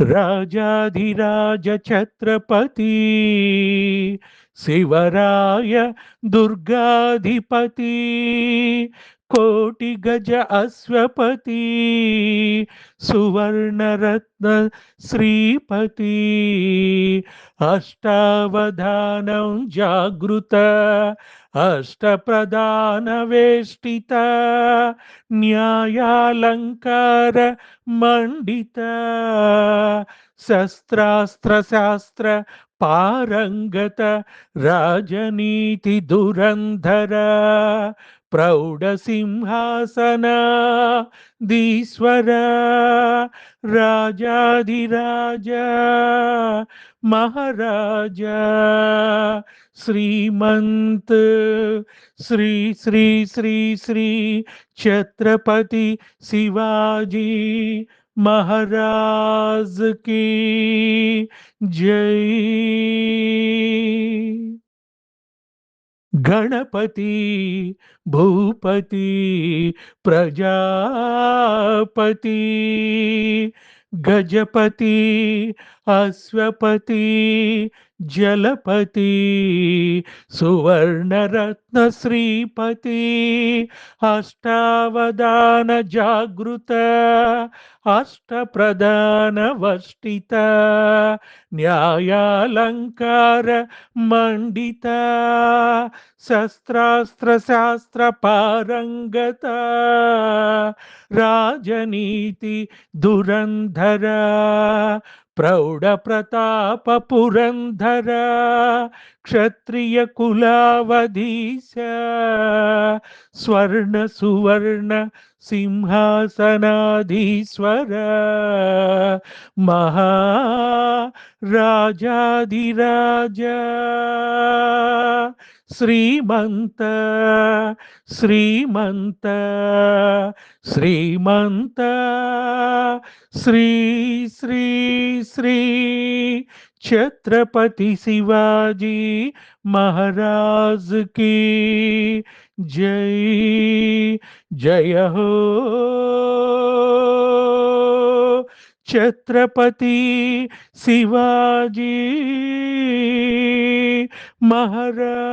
राजाधिराज छत्रपति शिवराय दुर्गाधिपती। कोटि गज अश्वपती सुवर्णरत्न श्रीपती। अष्टावधानं जागृत अष्टप्रधानवेष्टित न्यायालङ्कार मण्डित। शस्त्रास्त्रशास्त्र पारङ्गत राजनीतिधुरन्धर प्रौढसिंहासनाधीश्वर राजाधिराज महाराज श्रीमंत श्री श्री श्री श्री छत्रपति शिवाजी। महाराज की जय। गणपति भूपति प्रजापति गजपति अश्वपति जलपति सुवर्णरत्न श्रीपति अष्टावदान जागृत अष्टप्रधान वष्टित न्यायालङ्कार मण्डित शस्त्रास्त्रशास्त्र पारङ्गत राजनीति दुरन्धर प्रौढप्रताप पुरन्धर क्षत्रियकुलावधीश स्वर्ण सुवर्ण सिंहासनाधीश्वर महाराजाधिराज श्रीमन्त श्रीमन्त श्रीमन्त श्री श्री श्री छत्रपति शिवाजी महाराज की जय। जय हो। छत्रपति शिवाजी महाराज।